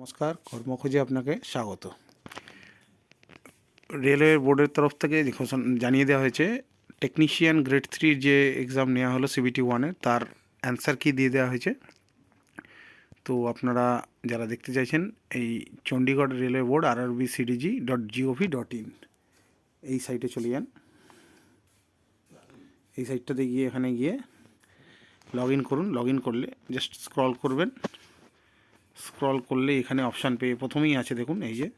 নমস্কার, কর্মখোঁজে আপনাকে স্বাগত। রেলওয়ে বোর্ডের তরফ থেকে জানিয়ে দেওয়া হয়েছে টেকনিশিয়ান গ্রেড থ্রির যে এক্সাম নেওয়া হলো সিবিটি ওয়ানের তার অ্যান্সার কি দিয়ে দেওয়া হয়েছে? তো আপনারা যারা দেখতে চাইছেন, এই Chandigarh railway board R RB CDG dot gov dot in এই সাইটে চলে যান। এই সাইটটাতে গিয়ে, এখানে গিয়ে লগ ইন করুন। লগ ইন করলে জাস্ট স্ক্রল করবেন। স্ক্রল করলে এখানে অপশান পেয়ে প্রথমেই আছে, দেখুন, এই যে।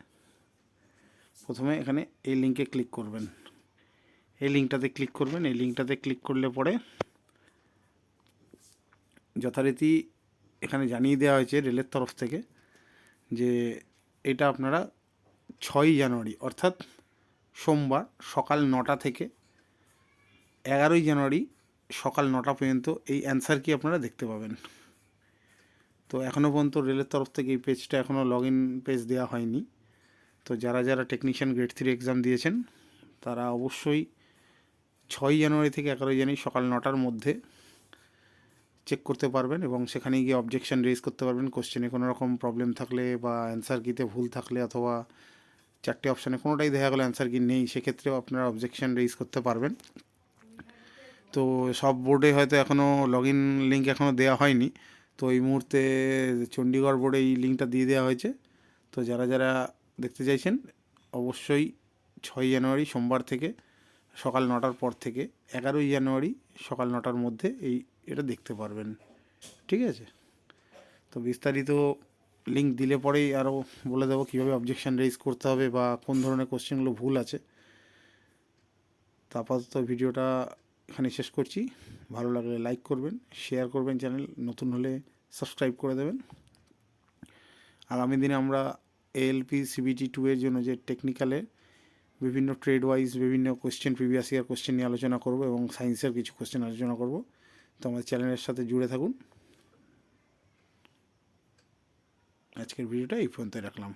প্রথমে এখানে এই লিঙ্কে ক্লিক করবেন। এই লিঙ্কটাতে ক্লিক করবেন। এই লিঙ্কটাতে ক্লিক করলে পরে যথারীতি এখানে জানিয়ে দেওয়া হয়েছে রেলের তরফ থেকে যে এটা আপনারা ছয়ই জানুয়ারি, অর্থাৎ সোমবার সকাল নটা থেকে এগারোই জানুয়ারি সকাল নটা পর্যন্ত এই অ্যান্সার কি আপনারা দেখতে পাবেন। তো এখনও পর্যন্ত রেলের তরফ থেকে এই পেজটা এখনও লগ ইন পেজ দেওয়া হয়নি। তো যারা যারা টেকনিশিয়ান গ্রেড থ্রি এক্সাম দিয়েছেন, তারা অবশ্যই ছয়ই জানুয়ারি থেকে এগারোই জানুয়ারি সকাল নটার মধ্যে চেক করতে পারবেন এবং সেখানে গিয়ে অবজেকশন রেজ করতে পারবেন। কোশ্চেনে কোনো রকম প্রবলেম থাকলে বা অ্যান্সার কিতে ভুল থাকলে অথবা চারটে অপশানে কোনোটাই দেখা গেলো অ্যান্সার কি নেই, সেক্ষেত্রেও আপনারা অবজেকশন রেজ করতে পারবেন। তো সব বোর্ডে হয়তো এখনও লগ ইন লিঙ্ক এখনও দেওয়া হয়নি। তো এই মুহূর্তে চণ্ডীগড় বোর্ডে এই লিঙ্কটা দিয়ে দেওয়া হয়েছে। তো যারা যারা দেখতে চাইছেন, অবশ্যই ছয় জানুয়ারি সোমবার থেকে সকাল নটার পর থেকে, এগারোই জানুয়ারি সকাল নটার মধ্যে এই এটা দেখতে পারবেন। ঠিক আছে? তো বিস্তারিত লিঙ্ক দিলে পরেই আরও বলে দেবো কীভাবে অবজেকশান রেজ করতে হবে বা কোন ধরনের কোশ্চেনগুলো ভুল আছে। তারপর তো ভিডিওটা এখানে শেষ করছি। ভালো লাগলে লাইক করবেন শেয়ার করবেন চ্যানেল নতুন হলে সাবস্ক্রাইব করে দেবেন। আগামী দিনে আমরা এএলপি সিবিটি টু এর জন্য যে টেকনিক্যালে বিভিন্ন ট্রেড ওয়াইজ বিভিন্ন কোশ্চেন প্রিভিয়াস ইয়ার কোশ্চেন নিয়ে আলোচনা করব এবং সায়েন্সের কিছু কোশ্চেন আলোচনা করব। তো আমাদের চ্যানেলের সাথে জুড়ে থাকুন। আজকের ভিডিওটা এই পর্যন্ত রাখলাম।